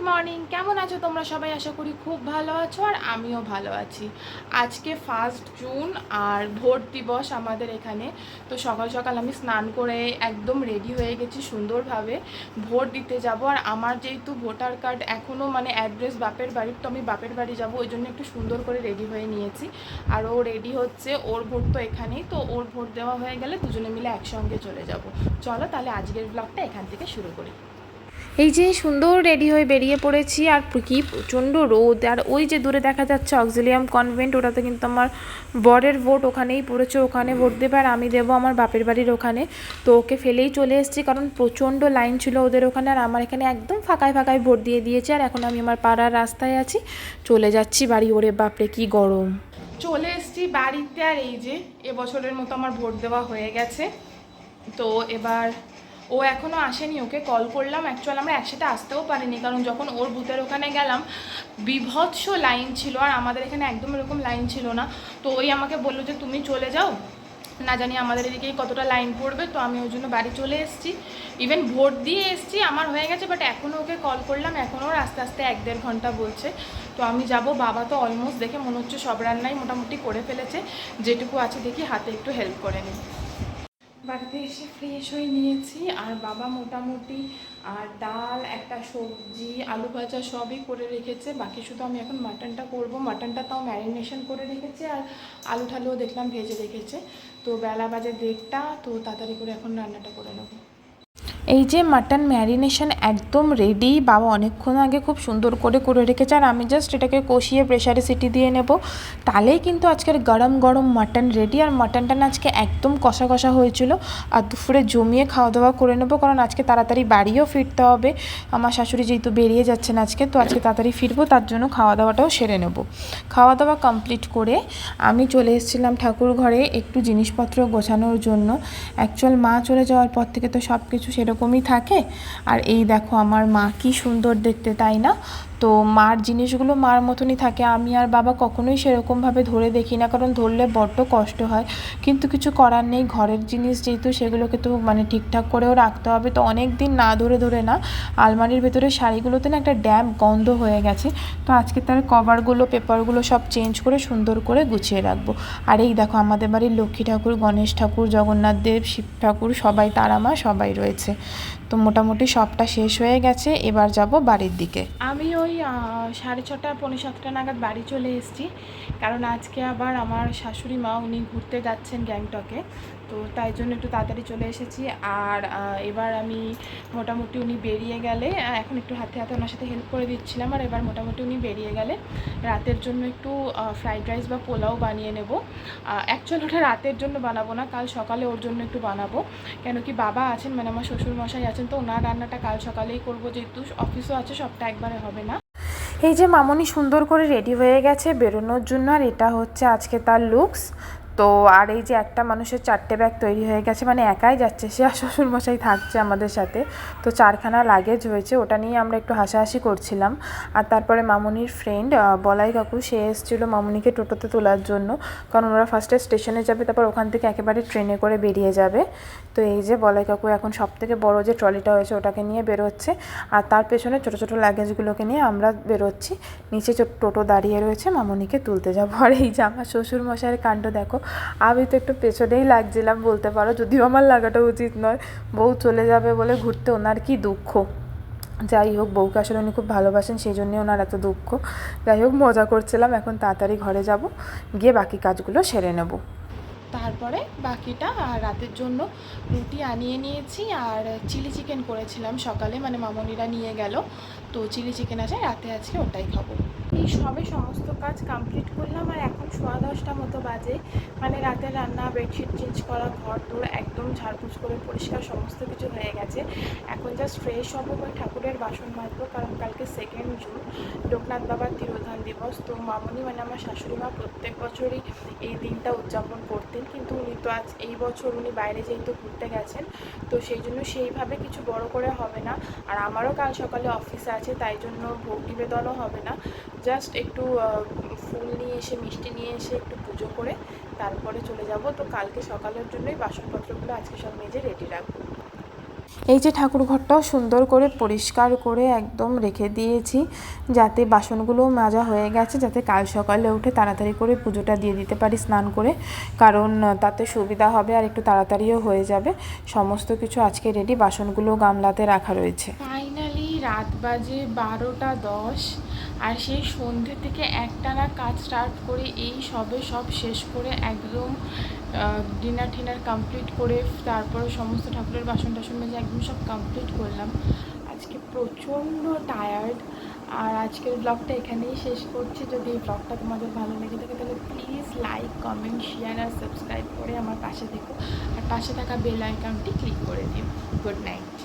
Good morning কেমন আছো তোমরা? সবাই আশা করি খুব ভালো আছো আর আমিও ভালো আছি। আজকে ফার্স্ট জুন আর ভোট দিবস আমাদের এখানে। তো সকাল সকাল আমি স্নান করে একদম রেডি হয়ে গেছি সুন্দরভাবে। ভোট দিতে যাব আর আমার যেহেতু ভোটার কার্ড এখনও মানে অ্যাড্রেস বাপের বাড়ির, তো আমি বাপের বাড়ি যাব, ওই জন্য একটু সুন্দর করে রেডি হয়ে নিয়েছি। আর ও রেডি হচ্ছে, ওর ভোট তো এখানেই, তো ওর ভোট দেওয়া হয়ে গেলে দুজনে মিলে একসঙ্গে চলে যাব। চলো তাহলে আজকের ব্লগটা এখান থেকে শুরু করি। এই যে সুন্দর রেডি হয়ে বেরিয়ে পড়েছি আর কি প্রচণ্ড রোদ। আর ওই যে দূরে দেখা যাচ্ছে অক্সিলিয়াম কনভেন্ট, ওটাতে কিন্তু আমার বরের ভোট ওখানেই পড়েছে, ওখানে ভোট দেবে আর আমি দেবো আমার বাপের বাড়ির ওখানে। তো ওকে ফেলেই চলে এসেছি কারণ প্রচণ্ড লাইন ছিল ওদের ওখানে আর আমার এখানে একদম ফাঁকায় ফাঁকায় ভোট দিয়ে দিয়েছে আর এখন আমি আমার পাড়ার রাস্তায় আছি। চলে যাচ্ছি বাড়ি, ওরে বাপরে কি গরম। চলে এসেছি বাড়িতে আর এই যে এবছরের মতো আমার ভোট দেওয়া হয়ে গেছে। তো এবার ও এখনও আসেনি, ওকে কল করলাম। অ্যাকচুয়াল আমরা একসাথে আসতেও পারিনি, কারণ যখন ওর বুথের ওখানে গেলাম, বিভৎস লাইন ছিল আর আমাদের এখানে একদম এরকম লাইন ছিল না। তো ওই আমাকে বলল যে, তুমি চলে যাও। না জানি আমাদের এদিকেই কতটা লাইন পড়বে। তো আমি ওই জন্য বাড়ি চলে এসেছি। ইভেন ভোট দিয়ে এসেছি, আমার হয়ে গেছে বাট এখনও ওকে কল করলাম। এখনও ওর আস্তে আস্তে এক দেড় ঘণ্টা বলছে। তো আমি যাব, বাবা তো অলমোস্ট দেখে মনে হচ্ছে সব রান্নাই মোটামুটি করে ফেলেছে। যেটুকু আছে দেখি, হাতে একটু হেল্প করে নিই। বাড়িতে এসে ফ্রেশ হয়ে নিয়েছি। আর বাবা মোটামুটি আর ডাল, একটা সবজি, আলু ভাজা সবই করে রেখেছে। বাকি শুধু আমি এখন মাটনটা করব। মাটনটা তাও ম্যারিনেশন করে রেখেছে আর আলু ঠালুও দেখলাম ভেজে রেখেছে। তো বেলা বাজে দেড়টা, তো তাড়াতাড়ি করে এখন রান্নাটা করে নেব। এই যে মাটন ম্যারিনেশন একদম রেডি বাবা অনেকক্ষণ আগে খুব সুন্দর করে করে রেখেছে আর আমি জাস্ট এটাকে কষিয়ে প্রেশারে সিটি দিয়ে নেব। তাহলেই কিন্তু আজকের গরম গরম মাটন রেডি আর মাটনটা না আজকে একদম কষা কষা হয়েছিল। আর দুপুরে জমিয়ে খাওয়া দাওয়া করে নেব কারণ আজকে তাড়াতাড়ি বাড়িও ফিরতে হবে। আমার শাশুড়ি যেহেতু বেরিয়ে যাচ্ছেন আজকে, তো আজকে তাড়াতাড়ি ফিরবো, তার জন্য খাওয়া দাওয়াটাও সেরে নেব। খাওয়া দাওয়া কমপ্লিট করে আমি চলে এসেছিলাম ঠাকুর ঘরে একটু জিনিসপত্র গোছানোর জন্য। অ্যাকচুয়াল মা চলে যাওয়ার পর থেকে তো সব কিছু সেরকমই থাকে। আর এই দেখো আমার মা কি সুন্দর দেখতে, তাই না? তো মার জিনিসগুলো মার মতনই থাকে। আমি আর বাবা কখনোই সেরকমভাবে ধরে দেখি না, কারণ ধরলে বড্ড কষ্ট হয়। কিন্তু কিছু করার নেই। ঘরের জিনিস যেহেতু সেগুলোকে তো মানে ঠিকঠাক করেও রাখতে হবে। তো অনেক দিন না ধরে ধরে না আলমারির ভেতরে শাড়িগুলোতে না একটা ড্যাম গন্ধ হয়ে গেছে। তো আজকে তার কভারগুলো, পেপারগুলো সব চেঞ্জ করে, সুন্দর করে গুছিয়ে রাখব। আর এই দেখো আমাদের বাড়ির লক্ষ্মী ঠাকুর, গণেশ ঠাকুর, জগন্নাথ দেব, শিব ঠাকুর, সবাই, তারা মা সবাই রয়েছে। তো মোটামুটি সবটা শেষ হয়ে গেছে, এবার যাব বাড়ির দিকে। আমি ওই সাড়ে ছটা, পৌনে সাতটা নাগাদ বাড়ি চলে এসেছি। কারণ আজকে আবার আমার শাশুড়ি মা, উনি ঘুরতে যাচ্ছেন গ্যাংটকে। তো তাই জন্য একটু তাড়াতাড়ি চলে এসেছি। আর এবার আমি মোটামুটি উনি বেরিয়ে গেলে এখন একটু হাতে হাতে ওনার সাথে হেল্প করে দিচ্ছিলাম। আর এবার মোটামুটি উনি বেরিয়ে গেলে রাতের জন্য একটু ফ্রাইড রাইস বা পোলাও বানিয়ে নেব। অ্যাকচুয়ালি ওটা রাতের জন্য বানাবো না, কাল সকালে ওর জন্য একটু বানাবো। কেন কি বাবা আছেন মানে আমার শ্বশুর মশাই আছেন, তো ওনার রান্নাটা কাল সকালেই করব, যেহেতু অফিসও আছে, সবটা একবারে হবে না। এই যে মামনি সুন্দর করে রেডি হয়ে গেছে বেরোনোর জন্য, আর এটা হচ্ছে আজকে তার লুকস তো আর এই যে একটা মানুষের চারটে ব্যাগ তৈরি হয়ে গেছে মানে একাই যাচ্ছে, সে আর শ্বশুরমশাই থাকছে আমাদের সাথে। তো চারখানা লাগেজ হয়েছে, ওটা নিয়ে আমরা একটু হাসাহাসি করছিলাম। আর তারপরে মামনির ফ্রেন্ড বলাই কাকু, সে এসেছিল মামুনিকে টোটোতে তোলার জন্য। কারণ ওরা ফার্স্টে স্টেশনে যাবে, তারপর ওখান থেকে একেবারে ট্রেনে করে বেরিয়ে যাবে। তো এই যে বলাই কাকু, এখন সব থেকে বড় যে ট্রলিটা হয়েছে, ওটাকে নিয়ে বেরোচ্ছে। আর তার পেছনে ছোটো ছোটো লাগেজগুলোকে নিয়ে আমরা বেরোচ্ছি। নিচে টোটো দাঁড়িয়ে রয়েছে, মামুনিকে তুলতে যাব। আর এই যে আমার শ্বশুর মশাইয়ের কাণ্ড দেখো আমি তো একটু পেছনেই লাগছিলাম, বলতে পারো, যদিও আমার লাগাটা উচিত নয়। বউ চলে যাবে বলে ঘুরতে ওনার কি দুঃখ? যাই হোক, বউকে আসলে উনি খুব ভালোবাসেন, সেই জন্যই ওনার এত দুঃখ। যাই হোক, মজা করছিলাম, এখন তাড়াতাড়ি ঘরে যাব, গিয়ে বাকি কাজগুলো সেরে নেব। তারপরে বাকিটা রাতের জন্য রুটি আনিয়ে নিয়েছি, আর চিলি চিকেন করেছিলাম সকালে মানে মামনিরা নিয়ে গেল। তো চিলি চিকেন আছে রাতে আজকে ওটাই খাব। এই সবে সমস্ত কাজ কমপ্লিট করলাম আর এখন সোয়া দশটা মতো বাজে। মানে রাতের রান্না বেডশিট চেঞ্জ করা, ঘর দৌড় একদম ঝাড়পুছ করে পরিষ্কার সমস্ত কিছু হয়ে গেছে। এখন জাস্ট ফ্রেশ হব করে ঠাকুরের বাসন মাজবো, কারণ কালকে সেকেন্ড জুন, লোকনাথ বাবার তিরোধান দিবস। তো মামনি মানে আমার শাশুড়ি মা প্রত্যেক বছরই এই দিনটা উদযাপন করতেন, কিন্তু উনি তো আজ এই বছর উনি বাইরে যেহেতু ঘুরতে গেছেন, তো সেই জন্য সেইভাবে কিছু বড় করে হবে না। আর আমারও কাল সকালে অফিসে আছে, তাই জন্য ভোগ নিবেদনও হবে না। জাস্ট একটু ফুল নিয়ে এসে মিষ্টি নিয়ে এসে একটু পুজো করে তারপরে চলে যাব। তো কালকে সকালের জন্যই বাসনপত্রগুলো আজকে সব মেজে রেডি রাখব। এই যে ঠাকুর ঘরটাও সুন্দর করে পরিষ্কার করে একদম রেখে দিয়েছি যাতে বাসনগুলো মাজা হয়ে গেছে যাতে কাল সকালে উঠে তাড়াতাড়ি করে পুজোটা দিয়ে দিতে পারি স্নান করে কারণ তাতে সুবিধা হবে আর একটু তাড়াতাড়িও হয়ে যাবে। সমস্ত কিছু আজকে রেডি বাসনগুলো গামলাতে রাখা রয়েছে। ফাইনালি রাত বাজে বারোটা দশ। আর সেই সন্ধ্যে থেকে একটানা কাজ স্টার্ট করে এই সবে সব শেষ করে একদম ডিনার টিনার কমপ্লিট করে তারপরে সমস্ত ঠাকুরের বাসন টাসন মেজে একদম সব কমপ্লিট করলাম। আজকে প্রচণ্ড টায়ার্ড আর আজকের ব্লগটা এখানেই শেষ করছি। যদি এই ব্লগটা তোমাদের ভালো লেগে থাকে তাহলে প্লিজ লাইক কমেন্ট শেয়ার আর সাবস্ক্রাইব করে আমার পাশে দেখো আর পাশে থাকা বেল আইকনটি ক্লিক করে দিও। Good night